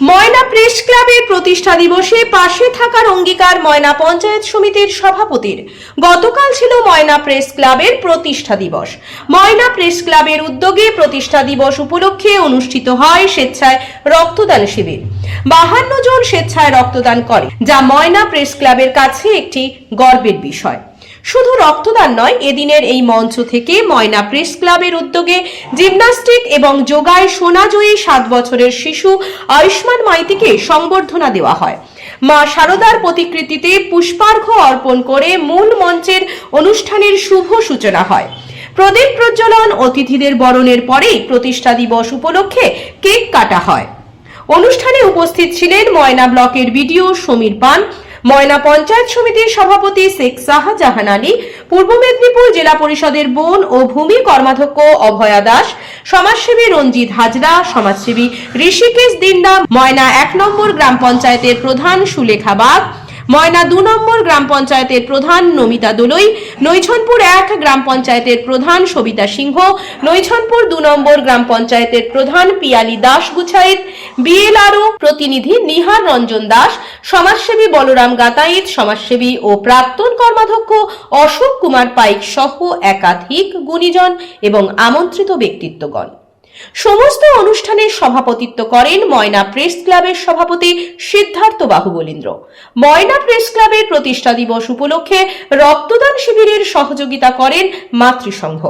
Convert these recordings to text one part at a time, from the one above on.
ময়না press ক্লাবের প্রতিষ্ঠা দিবসে পাশে থাকার অঙ্গীকার ময়না পঞ্চায়েত সমিতির সভাপতির। গতকাল ছিল ময়না প্রেস ক্লাবের প্রতিষ্ঠা দিবস। ময়না প্রেস ক্লাবের উদ্যোগে প্রতিষ্ঠা দিবস উপলক্ষে অনুষ্ঠিত হয় স্বেচ্ছায় রক্তদান শিবির। বাহান্ন জন স্বেচ্ছায় রক্তদান করে, যা ময়না প্রেস ক্লাবের কাছে একটি গর্বের বিষয়। শুধু রক্তদান নয়, এদিনের এই মঞ্চ থেকে ময়না প্রেস ক্লাবের উদ্যোগে জিমনাস্টিক এবং যোগায় সোনাজয়ী সাত বছরের শিশু আয়ুষ্মান মাইতিকে সংবর্ধনা দেওয়া হয়। মা শারদার প্রতিকৃতিতে পুষ্পার্ঘ অর্পণ করে মূল মঞ্চের অনুষ্ঠানের শুভ সূচনা হয়। প্রদীপ প্রজ্বলন, অতিথিদের বরণের পরেই প্রতিষ্ঠা দিবস উপলক্ষে কেক কাটা হয়। অনুষ্ঠানে উপস্থিত ছিলেন ময়না ব্লকের বিডিও সমীর পান ময়না পঞ্চায়েত সমিতির সভাপতি শেখ শাহজাহান আলী, পূর্ব মেদিনীপুর জেলা পরিষদের বন ও ভূমি কর্মাধ্যক্ষ অভয়া দাস, সমাজসেবী রঞ্জিত হাজরা, সমাজসেবী ঋষিকেশ দিন্ডা ময়না এক নম্বর গ্রাম পঞ্চায়েতের প্রধান সুলেখা বাগ ময়না দু নম্বর গ্রাম পঞ্চায়েতের প্রধান নমিতা দোলই, নৈছনপুর এক গ্রাম পঞ্চায়েতের প্রধান সবিতা সিংহ, নৈছনপুর দু নম্বর গ্রাম পঞ্চায়েতের প্রধান পিয়ালি দাস গুছাইত বিএলআরও প্রতিনিধি নিহার রঞ্জন দাস, সমাজসেবী বলরাম গাতাইত সমাজসেবী ও প্রাক্তন কর্মাধ্যক্ষ অশোক কুমার পাইক সহ একাধিক গুণীজন এবং আমন্ত্রিত ব্যক্তিত্বগণ। সমস্ত অনুষ্ঠানের সভাপতিত্ব করেন ময়না প্রেস ক্লাবের সভাপতি সিদ্ধার্থ বাহুবলীন্দ্র। ময়না প্রেস ক্লাবের প্রতিষ্ঠা দিবস উপলক্ষে রক্তদান শিবিরের সহযোগিতা করেন মাতৃসংঘ।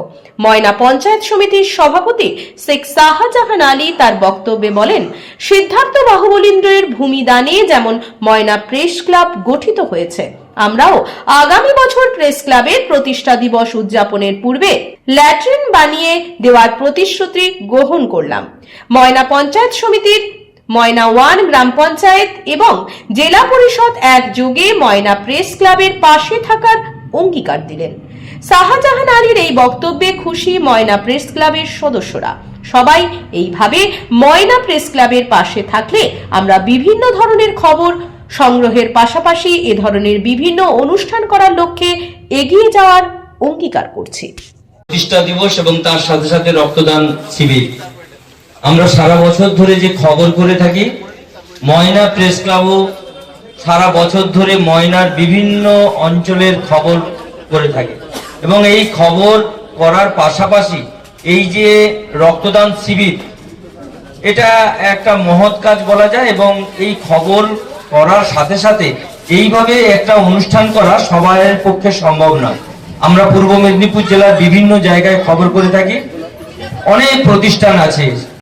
ময়না পঞ্চায়েত সমিতির সভাপতি শেখ শাহজাহান আলী তার বক্তব্যে বলেন, সিদ্ধার্থ বাহুবলীন্দ্রের ভূমিদানে যেমন ময়না প্রেস ক্লাব গঠিত হয়েছে আমরাও আগামী বছর প্রেস ক্লাবের প্রতিষ্ঠা দিবস উদযাপনের পূর্বে ল্যাট্রিন বানিয়ে দেওয়ার প্রতিশ্রুতি গ্রহণ করলাম। ময়না পঞ্চায়েত সমিতির, ময়না ওয়ান গ্রাম পঞ্চায়েত এবং জেলা পরিষদ এক যুগে ময়না প্রেস ক্লাবের পাশে থাকার অঙ্গীকার দিলেন। শাহজাহান আলীর এই বক্তব্যে খুশি ময়না প্রেস ক্লাবের সদস্যরা। সবাই এইভাবে ময়না প্রেস ক্লাবের পাশে থাকলে আমরা বিভিন্ন ধরনের খবর সংগ্রহের পাশাপাশি এ ধরনের বিভিন্ন অনুষ্ঠান করার লক্ষ্যে এগিয়ে যাওয়ার অঙ্গীকার করছি। প্রতিষ্ঠা দিবস এবং তার সাথে সাথে রক্তদান শিবির। আমরা সারা বছর ধরে যে খবর করে থাকি, ময়না প্রেস ক্লাবও সারা বছর ধরে ময়নার বিভিন্ন অঞ্চলের খবর করে থাকে। এবং এই খবর করার পাশাপাশি এই যে রক্তদান শিবির, এটা একটা মহৎ কাজ বলা যায় এবং এই খবর করার সাথে সাথে এইভাবে একটা অনুষ্ঠান করা সবাইয়ের পক্ষে সম্ভব নয়। আমরা পূর্ব মেদিনীপুর জেলার বিভিন্ন জায়গায় খবর করে থাকি। অনেক প্রতিষ্ঠান আছে।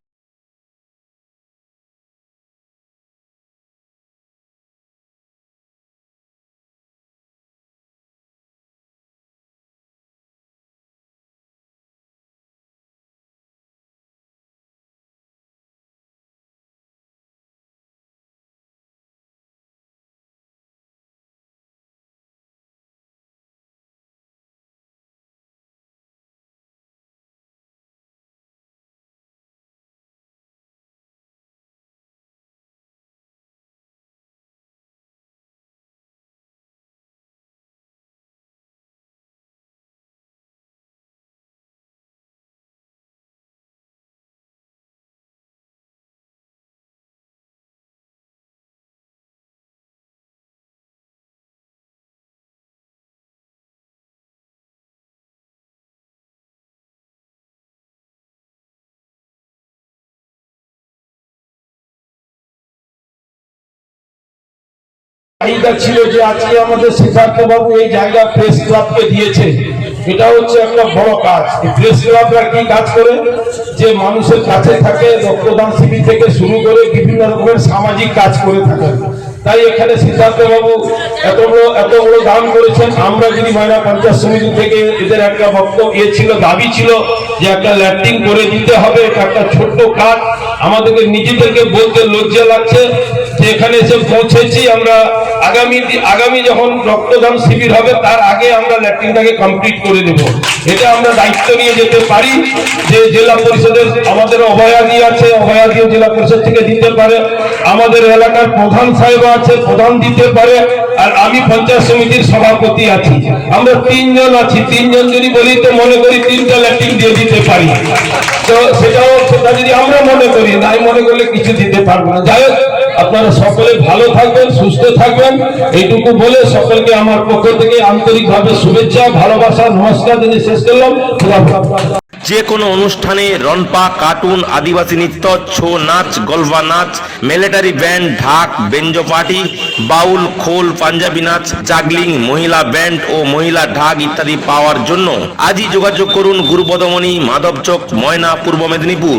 চাহিদা ছিল যে আজকে আমাদের সিদ্ধার্থ বাবু এই জায়গা প্রেস ক্লাবকে দিয়েছে। এটা হচ্ছে একটা বড় কাজ। প্রেস ক্লাবরা কি কাজ করে? যে মানুষের কাছে থাকে, রক্তদান শিবির থেকে শুরু করে বিভিন্ন রকমের সামাজিক কাজ করে থাকে। তাই এখানে সিদ্ধার্থ বাবু এত বড় এত বড় দান করেছেন। আমরা যদি ময়না পঞ্চায়েত সমিতি থেকে এদের একটা বক্তব্য ইয়ে ছিল, দাবি ছিল যে একটা ল্যাট্রিন করে দিতে হবে একটা ছোট্ট কাজ। আমাদেরকে নিজেদেরকে বলতে লজ্জা লাগছে। যে এখানে এসে পৌঁছেছি আমরা আগামী আগামী যখন রক্তদান শিবির হবে, তার আগে আমরা ল্যাট্রিনটাকে কমপ্লিট করে দেব এটা আমরা দায়িত্ব নিয়ে যেতে পারি যে জেলা পরিষদের আমাদের অভয়াদি আছে, অভয়াদিও জেলা পরিষদ থেকে দিতে পারে। আমাদের এলাকার প্রধান সাহেব আছে, প্রধান দিতে পারে, আর আমি পঞ্চায়েত সমিতির সভাপতি আছি। আমরা তিনজন আছি। তিনজন যদি বলি তো মনে করি তিনটা ল্যাট্রিন দিয়ে দিতে পারি। তো সেটাও সেটা যদি আমরা মনে করি, নাই মনে করলে কিছু দিতে পারব না। যাই হোক আপনারা সকলে ভালো থাকবেন, সুস্থ থাকবেন। এইটুকু বলে সকলকে আমার পক্ষ থেকে আন্তরিকভাবে শুভেচ্ছা, ভালোবাসা, নমস্কার দিনে শেষ করলাম। যে কোনো অনুষ্ঠানে রনপা কার্টুন, আদিবাসী নৃত্য, ছৌ নাচ গলভা নাচ, মিলিটারি ব্যান্ড, ঢাক, বেঞ্জো পার্টি, বাউল, খোল, পাঞ্জাবি নাচ, জাগলিং, মহিলা ব্যান্ড ও মহিলা ঢাক ইত্যাদি পাওয়ার জন্য আজই যোগাযোগ করুন গুরুপদমণি, মাধবচক, ময়না, পূর্ব মেদিনীপুর।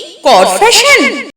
কর ফ্যাশন।